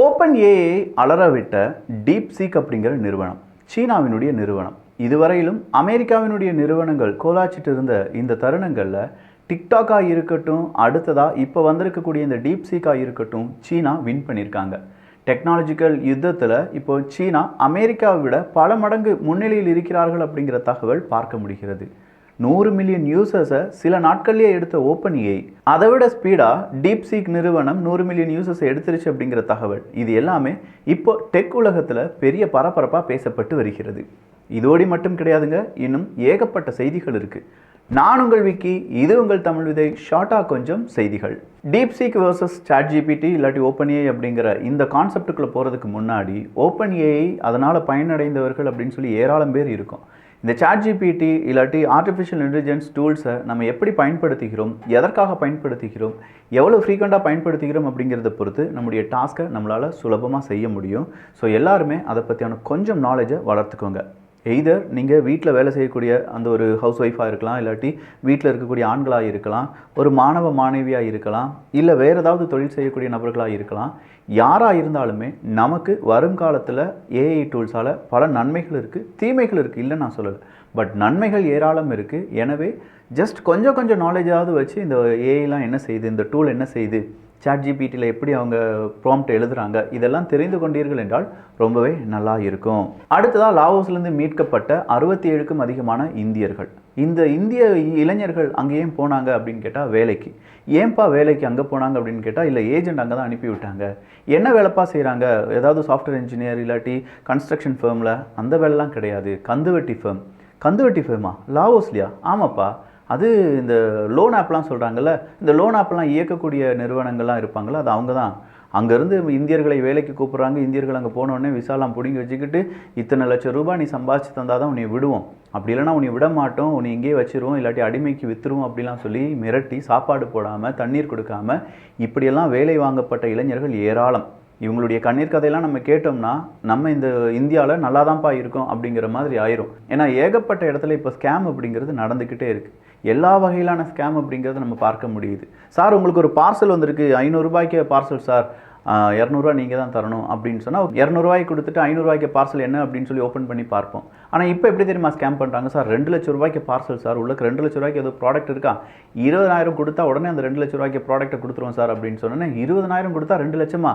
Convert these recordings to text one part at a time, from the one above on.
Open AI அலறவிட்ட DeepSeek அப்படிங்கிற நிறுவனம் சீனாவினுடைய நிறுவனம். இதுவரையிலும் அமெரிக்காவினுடைய நிறுவனங்கள் கோலாச்சிட்டு இருந்த இந்த தருணங்களில் டிக்டாக்காக இருக்கட்டும் அடுத்ததாக இப்போ வந்திருக்கக்கூடிய இந்த டீப் சீக்காக இருக்கட்டும் சீனா வின் பண்ணியிருக்காங்க. டெக்னாலஜிக்கல் யுத்தத்தில் இப்போ சீனா அமெரிக்காவை விட பல மடங்கு முன்னிலையில் இருக்கிறார்கள் அப்படிங்கிற தகவல் பார்க்க முடிகிறது. நூறு மில்லியன் யூசர்ஸை சில நாட்கள்லேயே எடுத்த ஓப்பன் ஏஐ அதை விட ஸ்பீடாக டீப் சீக் நிறுவனம் நூறு மில்லியன் யூசர்ஸை எடுத்துருச்சு அப்படிங்கிற தகவல். இது எல்லாமே இப்போ டெக் உலகத்தில் பெரிய பரபரப்பாக பேசப்பட்டு வருகிறது. இதோடி மட்டும் கிடையாதுங்க இன்னும் ஏகப்பட்ட செய்திகள் இருக்குது நான் உங்கள் விக்கி இது உங்கள் தமிழ் விதை ஷார்ட்டாக கொஞ்சம் செய்திகள். DeepSeek versus ChatGPT இல்லாட்டி ஓப்பன் ஏஐ அப்படிங்கிற இந்த கான்செப்டுக்குள்ளே போகிறதுக்கு முன்னாடி ஓப்பன் ஏஐ அதனால் பயனடைந்தவர்கள் அப்படின்னு சொல்லி ஏராளம் பேர் இருக்கும். இந்த சாட் ஜிபிடி இல்லாட்டி ஆர்டிஃபிஷியல் இன்டெலிஜென்ஸ் டூல்ஸை நம்ம எப்படி பயன்படுத்துகிறோம் எதற்காக பயன்படுத்துகிறோம் எவ்வளோ ஃப்ரீக்வெண்ட்டாக பயன்படுத்துகிறோம் அப்படிங்கிறத பொறுத்து நம்முடைய டாஸ்க்கை நம்மளால் சுலபமாக செய்ய முடியும். ஸோ எல்லாருமே அதை பற்றியான கொஞ்சம் நாலேஜை வளர்த்துக்கோங்க. எய்தர் நீங்கள் வீட்டில் வேலை செய்யக்கூடிய அந்த ஒரு ஹவுஸ் ஒய்ஃபாக இருக்கலாம் இல்லாட்டி வீட்டில் இருக்கக்கூடிய ஆண்களாக இருக்கலாம் ஒரு மாணவ மாணவியாக இருக்கலாம் இல்லை வேறு ஏதாவது தொழில் செய்யக்கூடிய நபர்களாக இருக்கலாம் யாராக இருந்தாலுமே நமக்கு வருங்காலத்தில் ஏஐ டூல்ஸால் பல நன்மைகள் இருக்குது தீமைகள் இருக்குது இல்லை நான் சொல்லலை. பட் நன்மைகள் ஏராளம் இருக்குது எனவே ஜஸ்ட் கொஞ்சம் கொஞ்சம் நாலேஜாவது வச்சு இந்த ஏஐலாம் என்ன செய்யுது இந்த டூல் என்ன செய்யுது சாட் ஜிபிடியில் எப்படி அவங்க ப்ராம்ப்ட் எழுதுறாங்க இதெல்லாம் தெரிந்து கொண்டீர்கள் என்றால் ரொம்பவே நல்லா இருக்கும். அடுத்ததாக லாவோஸ்லேருந்து மீட்கப்பட்ட அறுபத்தி ஏழுக்கும் அதிகமான இந்தியர்கள். இந்த இந்திய இளைஞர்கள் அங்கே ஏன் போனாங்க அப்படின்னு கேட்டால் வேலைக்கு. ஏன்பா வேலைக்கு அங்கே போனாங்க அப்படின்னு கேட்டால் இல்லை ஏஜென்ட் அங்கே தான் அனுப்பி விட்டாங்க என்ன வேலைப்பா செய்கிறாங்க ஏதாவது சாஃப்ட்வேர் இன்ஜினியர் இல்லாட்டி கன்ஸ்ட்ரக்ஷன் ஃபேமில் அந்த வேலைலாம் கிடையாது. கந்துவட்டி ஃபேம் கந்துவட்டி ஃபேமா லாவோஸ்லியா? ஆமாப்பா. அது இந்த லோன் ஆப்லாம் சொல்கிறாங்கல்ல இந்த லோன் ஆப்லாம் இயக்கக்கூடிய நிறுவனங்கள்லாம் இருப்பாங்கள்ல அது அவங்க தான் அங்கேருந்து இந்தியர்களை வேலைக்கு கூப்பிட்றாங்க இந்தியர்கள் அங்கே போனோடனே விசாலாம் பிடிங்கி வச்சுக்கிட்டு இத்தனை லட்சம் ரூபாய் நீ சம்பாதிச்சு தந்தால் தான் உன்னை விடுவோம். அப்படி இல்லைனா உன்னை விட மாட்டோம் உன்னை இங்கேயே வச்சிருவோம் இல்லாட்டி அடிமைக்கு வித்துருவோம் அப்படிலாம் சொல்லி மிரட்டி சாப்பாடு போடாமல் தண்ணீர் கொடுக்காம இப்படியெல்லாம் வேலை வாங்கப்பட்ட இளைஞர்கள் ஏராளம். இவங்களுடைய கண்ணீர் கதையெல்லாம் நம்ம கேட்டோம்னா நம்ம இந்த இந்தியாவில் நல்லா தான்ப்பா இருக்கோம் அப்படிங்கிற மாதிரி ஆயிரும். ஏன்னா ஏகப்பட்ட இடத்துல இப்போ ஸ்கேம் அப்படிங்கிறது நடந்துக்கிட்டே இருக்குது எல்லா வகையிலான ஸ்கேம் அப்படிங்கிறத நம்ம பார்க்க முடியுது. சார் உங்களுக்கு ஒரு பார்சல் வந்திருக்கு. ஐநூறுரூபாய்க்கு பார்சல் சார். இரநூறுவா நீங்கள் தான் தரணும் அப்படின்னு சொன்னால் இரநூறுவாய்க்கு கொடுத்துட்டு ஐநூறுரூவாய்க்கு பார்சல் என்ன அப்படின்னு சொல்லி ஓப்பன் பண்ணி பார்ப்போம். ஆனால் இப்போ எப்படி தெரியுமா ஸ்கேம் பண்ணுறாங்க சார் ரெண்டு லட்ச ரூபாய்க்கு பார்சல் சார். உள்ளக்கு ரெண்டு லட்ச ரூபாய்க்கு ஏதோ ப்ராடக்ட் இருக்கா? இருபதாயிரம் கொடுத்தா உடனே அந்த ரெண்டு லட்ச ரூபாய்க்கு ப்ராடக்ட்டை கொடுத்துருவோம் சார் அப்படின்னு சொன்னேன் இருபதாயிரம் கொடுத்தா ரெண்டு லட்சமா?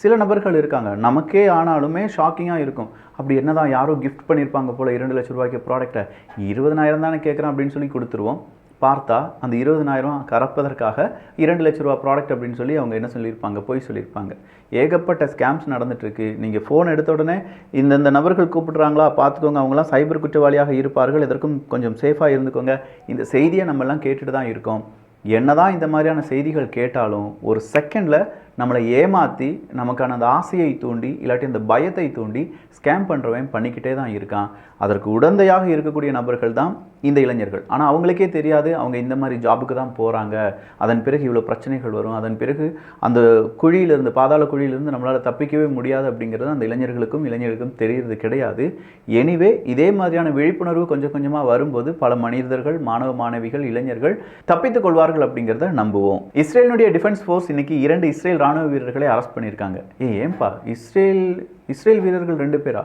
சில நபர்கள் இருக்காங்க. நமக்கே ஆனாலுமே ஷாக்கிங்காக இருக்கும். அப்படி என்ன தான் யாரோ கிஃப்ட் பண்ணியிருப்பாங்க போல் இரண்டு லட்ச ரூபாய்க்கு ப்ராடக்ட்டை இருபதனாயிரம் தானே கேட்குறேன் அப்படின்னு சொல்லி கொடுத்துருவோம். பார்த்தா அந்த இருபதனாயிரம் கறப்பதற்காக இரண்டு லட்ச ரூபா ப்ராடக்ட் அப்படின்னு சொல்லி அவங்க என்ன சொல்லியிருப்பாங்க? போய் சொல்லியிருப்பாங்க. ஏகப்பட்ட ஸ்கேம்ஸ் நடந்துட்டுருக்கு. நீங்கள் ஃபோன் எடுத்த உடனே இந்தந்த நபர்கள் கூப்பிட்றாங்களா? பார்த்துக்கோங்க. அவங்களாம் சைபர் குற்றவாளியாக இருப்பார்கள். எதற்கும் கொஞ்சம் சேஃபாக இருந்துக்கோங்க. இந்த செய்தியை நம்மெல்லாம் கேட்டுட்டு தான் இருக்கோம். என்னதான் இந்த மாதிரியான செய்திகள் கேட்டாலும் ஒரு செகண்டில் நம்மளை ஏமாற்றி நமக்கான அந்த ஆசையை தூண்டி இல்லாட்டி அந்த பயத்தை தூண்டி ஸ்கேம் பண்ணுறவன் பண்ணிக்கிட்டே தான் இருக்கான். அதற்கு உடந்தையாக இருக்கக்கூடிய நபர்கள் தான் இந்த இளைஞர்கள். ஆனால் அவங்களுக்கே தெரியாது அவங்க இந்த மாதிரி ஜாபுக்கு தான் போகிறாங்க அதன் பிறகு இவ்வளோ பிரச்சனைகள் வரும். அதன் பிறகு அந்த குழியிலிருந்து பாதாள குழியிலிருந்து நம்மளால் தப்பிக்கவே முடியாது அப்படிங்கிறது அந்த இளைஞர்களுக்கும் இளைஞர்களுக்கும் தெரியறது கிடையாது. எனிவே இதே மாதிரியான விழிப்புணர்வு கொஞ்சம் கொஞ்சமாக வரும்போது பல மனிதர்கள் மாணவ மாணவிகள் இளைஞர்கள் தப்பித்துக் கொள்வார்கள் அப்படிங்கிறத நம்புவோம். இஸ்ரேலினுடைய டிஃபென்ஸ் ஃபோர்ஸ் இன்னைக்கு இரண்டு இஸ்ரேல் இராணுவ வீரர்களை அரெஸ்ட் பண்ணியிருக்காங்க. ஏ ஏன்பா? இஸ்ரேல் இஸ்ரேல் வீரர்கள் ரெண்டு பேரா?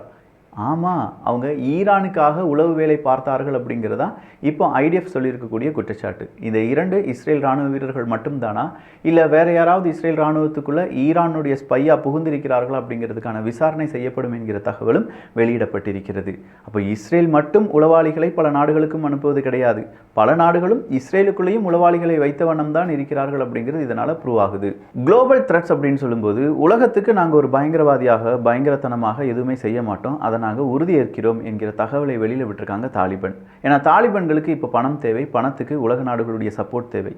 ஆமாம் அவங்க ஈரானுக்காக உளவு வேலை பார்த்தார்கள் அப்படிங்கிறதா இப்போ ஐடிஎஃப் சொல்லியிருக்கக்கூடிய குற்றச்சாட்டு. இந்த இரண்டு இஸ்ரேல் ராணுவ வீரர்கள் மட்டும்தானா? இல்லை வேற யாராவது இஸ்ரேல் இராணுவத்துக்குள்ளே ஈரானுடைய ஸ்பையா புகுந்திருக்கிறார்களா அப்படிங்கிறதுக்கான விசாரணை செய்யப்படும் என்கிற தகவலும் வெளியிடப்பட்டிருக்கிறது. அப்போ இஸ்ரேல் மட்டும் உளவாளிகளை பல நாடுகளுக்கும் அனுப்புவது கிடையாது. பல நாடுகளும் இஸ்ரேலுக்குள்ளேயும் உளவாளிகளை வைத்த வண்ணம் தான் இருக்கிறார்கள் அப்படிங்கிறது இதனால் ப்ரூவ் ஆகுது. குளோபல் த்ரெட்ஸ் அப்படின்னு சொல்லும்போது உலகத்துக்கு நாங்கள் ஒரு பயங்கரவாதியாக பயங்கரத்தனமாக எதுவுமே செய்ய மாட்டோம். அதை நாங்கள் உறுதியேற்கிறோம் என்கிற தகவலை வெளியில் விட்டுருக்காங்க தாலிபன். ஏன்னா தாலிபன்களுக்கு இப்போ பணம் தேவை பணத்துக்கு உலக நாடுகளுடைய சப்போர்ட் தேவை.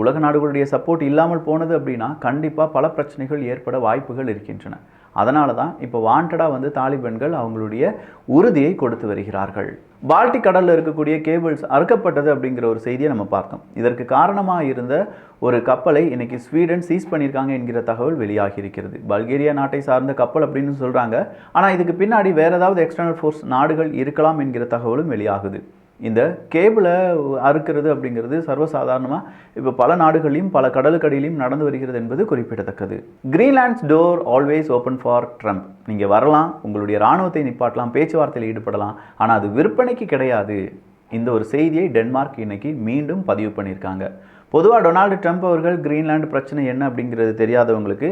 உலக நாடுகளுடைய சப்போர்ட் இல்லாமல் போனது அப்படின்னா கண்டிப்பாக பல பிரச்சனைகள் ஏற்பட வாய்ப்புகள் இருக்கின்றன. அதனால தான் இப்போ வாண்டடாக வந்து தாலிபன்கள் அவங்களுடைய உறுதியை கொடுத்து வருகிறார்கள். பால்டிக் கடலில் இருக்கக்கூடிய கேபிள்ஸ் அறுக்கப்பட்டது அப்படிங்கிற ஒரு செய்தியை நம்ம பார்த்தோம். இதற்கு காரணமாக இருந்த ஒரு கப்பலை இன்னைக்கு ஸ்வீடன் சீஸ் பண்ணியிருக்காங்க என்கிற தகவல் வெளியாகி இருக்கிறது பல்கேரியா நாட்டை சார்ந்த கப்பல் அப்படின்னு சொல்கிறாங்க ஆனால் இதுக்கு பின்னாடி வேறு ஏதாவது எக்ஸ்டர்னல் ஃபோர்ஸ் நாடுகள் இருக்கலாம் என்கிற தகவலும் வெளியாகுது. இந்த கேபிளை அறுக்கிறது அப்படிங்கிறது சர்வசாதாரணமாக இப்போ பல நாடுகளிலும் பல கடலுக்கடியிலும் நடந்து வருகிறது என்பது குறிப்பிடத்தக்கது. Greenland's door always open for Trump நீங்கள் வரலாம் உங்களுடைய இராணுவத்தை நிப்பாட்டலாம் பேச்சுவார்த்தையில் ஈடுபடலாம் ஆனால் அது விற்பனைக்கு கிடையாது. இந்த ஒரு செய்தியை டென்மார்க் இன்னைக்கு மீண்டும் பதிவு பண்ணியிருக்காங்க. பொதுவாக டொனால்டு ட்ரம்ப் அவர்கள் கிரீன்லாண்டு பிரச்சனை என்ன அப்படிங்கிறது தெரியாதவங்களுக்கு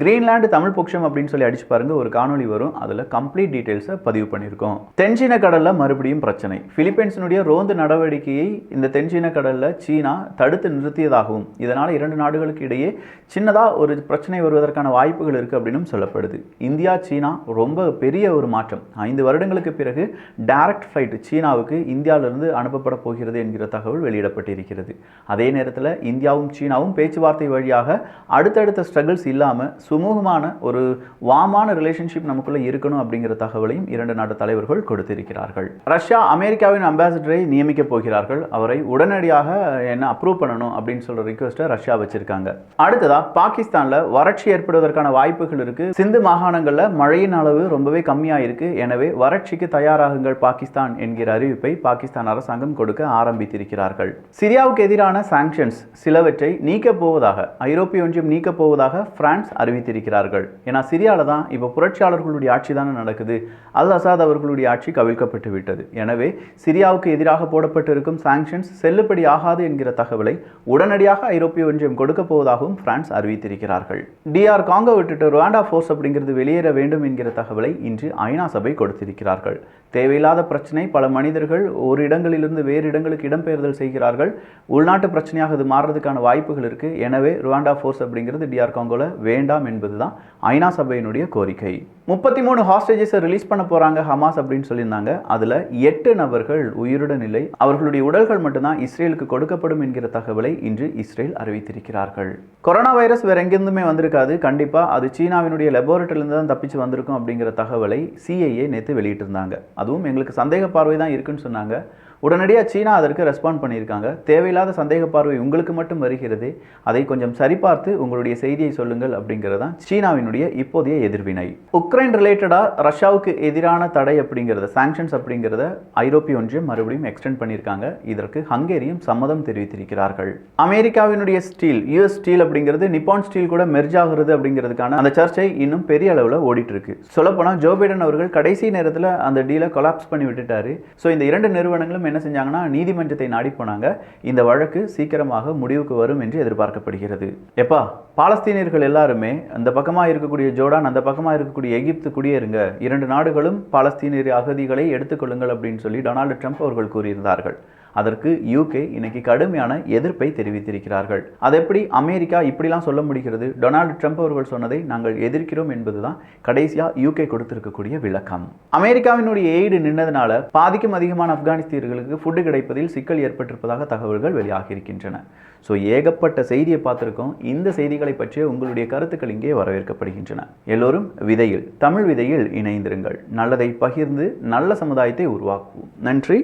கிரீன்லாண்டு தமிழ் பொக்ஷம் அப்படின்னு சொல்லி அடிச்சு பாருங்க ஒரு காணொளி வரும். அதில் கம்ப்ளீட் டீட்டெயில்ஸை பதிவு பண்ணியிருக்கோம். தென்சீன கடலில் மறுபடியும் பிரச்சனை. பிலிப்பைன்ஸினுடைய ரோந்து நடவடிக்கையை இந்த தென்சீன கடலில் சீனா தடுத்து நிறுத்தியதாகவும் இதனால் இரண்டு நாடுகளுக்கு இடையே சின்னதாக ஒரு பிரச்சனை வருவதற்கான வாய்ப்புகள் இருக்குது அப்படின்னும் சொல்லப்படுது. இந்தியா சீனா ரொம்ப பெரிய ஒரு மாற்றம். ஐந்து வருடங்களுக்கு பிறகு டைரக்ட் ஃப்ளைட் சீனாவுக்கு இந்தியாவிலிருந்து அனுப்பப்பட போகிறது என்கிற தகவல் வெளியிடப்பட்டிருக்கிறது. அதே நேரத்தில் இந்தியாவும் சீனாவும் பேச்சுவார்த்தை வழியாக அடுத்தடுத்த ஸ்ட்ரகிள்ஸ் இல்லாமல் சுமூகமான ஒரு வாமான ரிலேஷன்ஷிப் நமக்குள்ளே இருக்கணும் அப்படிங்கிற தகவலையும் இரண்டு நாட்டு தலைவர்கள் கொடுத்திருக்கிறார்கள். ரஷ்யா அமெரிக்காவின் அம்பாசிடரை நியமிக்கப் போகிறார்கள். அவரை உடனடியாக என்ன அப்ரூவ் பண்ணணும் அப்படின்னு சொல்கிற ரிக்வெஸ்ட்டை ரஷ்யா வச்சிருக்காங்க. அடுத்ததாக பாகிஸ்தானில் வறட்சி ஏற்படுவதற்கான வாய்ப்புகள் இருக்குது சிந்து மாகாணங்களில் மழையின் அளவு ரொம்பவே கம்மியாக இருக்குது எனவே வறட்சிக்கு தயாராகுங்கள் பாகிஸ்தான் என்கிற அறிவிப்பை பாகிஸ்தான் அரசாங்கம் கொடுக்க ஆரம்பித்திருக்கிறார்கள். சிரியாவுக்கு எதிரான சாங்ஷன்ஸ் சிலவற்றை நீக்கப் போவதாக ஐரோப்பிய ஒன்றியம் நீக்கப் போவதாக பிரான்ஸ் அறிவித்திருக்கிறார்கள். ஏன்னா சிரியாவில் தான் இப்போ புரட்சியாளர்களுடைய ஆட்சி தானே நடக்குது. அல் அசாத் அவர்களுடைய ஆட்சி கவிழ்க்கப்பட்டு விட்டது. எனவே சிரியாவுக்கு எதிராக போடப்பட்டிருக்கும் சாங்ஷன்ஸ் செல்லுபடி ஆகாது என்கிற தகவலை உடனடியாக ஐரோப்பிய ஒன்றியம் கொடுக்க போவதாகவும் பிரான்ஸ் அறிவித்திருக்கிறார்கள். டிஆர் காங்கோ விட்டுட்டு ருவாண்டா ஃபோர்ஸ் அப்படிங்கிறது வெளியேற வேண்டும் என்கிற தகவலை இன்று ஐநா சபை கொடுத்திருக்கிறார்கள். தேவையில்லாத பிரச்சனை பல மனிதர்கள் ஒரு இடங்களிலிருந்து வேறு இடங்களுக்கு இடம்பெயர்தல் செய்கிறார்கள். உள்நாட்டு பிரச்சனையாக அது மாறுறதுக்கான வாய்ப்புகள் இருக்கு. எனவே ருவாண்டா ஃபோர்ஸ் அப்படிங்கிறது டிஆர் காங்கோல வேண்டாம் என்பது தான் ஐநா சபையினுடைய கோரிக்கை. முப்பத்தி மூணு ஹாஸ்டேஜஸை ரிலீஸ் பண்ண போறாங்க ஹமாஸ் அப்படின்னு சொல்லியிருந்தாங்க. அதில் எட்டு நபர்கள் உயிருடன் இல்லை. அவர்களுடைய உடல்கள் மட்டும்தான் இஸ்ரேலுக்கு கொடுக்கப்படும் என்கிற தகவலை இன்று இஸ்ரேல் அறிவித்திருக்கிறார்கள். கொரோனா வைரஸ் வேற எங்கிருந்துமே வந்திருக்காது. கண்டிப்பாக அது சீனாவினுடைய லெபோரட்டரியிலிருந்து தான் தப்பிச்சு வந்திருக்கும் அப்படிங்கிற தகவலை சிஐஏ நேற்று வெளியிட்டிருந்தாங்க. அதுவும் எங்களுக்கு சந்தேக பார்வை தான் இருக்குன்னு சொன்னாங்க. உடனடியாக சீனா அதற்கு ரெஸ்பாண்ட் பண்ணியிருக்காங்க. தேவையில்லாத சந்தேக பார்வை உங்களுக்கு மட்டும் வருகிறது அதை கொஞ்சம் சரிபார்த்து உங்களுடைய செய்தியை சொல்லுங்கள் அப்படிங்கிறது தான் சீனாவினுடைய இப்போதைய எதிர்வினை. உக்ரைன் ரிலேட்டடாக ரஷ்யாவுக்கு எதிரான தடை அப்படிங்கிறத சாங்ஷன்ஸ் அப்படிங்கிறத ஐரோப்பிய ஒன்றியம் மறுபடியும் எக்ஸ்டெண்ட் பண்ணியிருக்காங்க. இதற்கு ஹங்கேரியும் சம்மதம் தெரிவித்திருக்கிறார்கள். அமெரிக்காவினுடைய ஸ்டீல் யூஎஸ் ஸ்டீல் அப்படிங்கிறது நிப்பான் ஸ்டீல் கூட மெர்ஜ் ஆகுறது அப்படிங்கிறதுக்கான அந்த சர்ச்சை இன்னும் பெரிய அளவில் ஓடிட்டு இருக்கு சொல்லப்போனால் ஜோ பைடன் அவர்கள் கடைசி நேரத்தில் அந்த டீலை கொலாப்ஸ் பண்ணி விட்டுட்டாரு. ஸோ இந்த இரண்டு நிறுவனங்களும் என்ன செஞ்சாங்கன்னா நீதிமன்றத்தை நாடி போனாங்க. இந்த வழக்கு சீக்கிரமாக முடிவுக்கு வரும் என்று எதிர்பார்க்கப்படுகிறது. எப்பா பாலஸ்தீனியர்கள் எல்லாருமே அந்த பக்கமாக இருக்கக்கூடிய ஜோர்டான் அந்த பக்கமாக இருக்கக்கூடிய எகிப்து குடியேறுங்க. இரண்டு நாடுகளும் பாலஸ்தீனியர் அகதிகளை எடுத்துக்கொள்ளுங்கள் அப்படின்னு சொல்லி டொனால்டு ட்ரம்ப் அவர்கள் கூறியிருந்தார்கள். அதற்கு யூகே இன்னைக்கு கடுமையான எதிர்ப்பை தெரிவித்திருக்கிறார்கள். அது எப்படி அமெரிக்கா இப்படிலாம் சொல்ல முடிகிறது? டொனால்டு ட்ரம்ப் அவர்கள் சொன்னதை நாங்கள் எதிர்க்கிறோம் என்பதுதான் கடைசியாக யூகே கொடுத்திருக்கக்கூடிய விளக்கம். அமெரிக்காவினுடைய எய்டு நின்றதுனால பாதிக்கும் அதிகமான ஆப்கானிஸ்தீர்களுக்கு ஃபுட்டு கிடைப்பதில் சிக்கல் ஏற்பட்டிருப்பதாக தகவல்கள் வெளியாகி இருக்கின்றன ஸோ ஏகப்பட்ட செய்தியை பார்த்துருக்கோம். இந்த செய்திகளை பற்றிய உங்களுடைய கருத்துக்கள் இங்கே வரவேற்கப்படுகின்றன. எல்லோரும் விதையில் தமிழ் விதையில் இணைந்திருங்கள். நல்லதை பகிர்ந்து நல்ல சமுதாயத்தை உருவாக்குவோம். நன்றி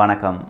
வணக்கம்.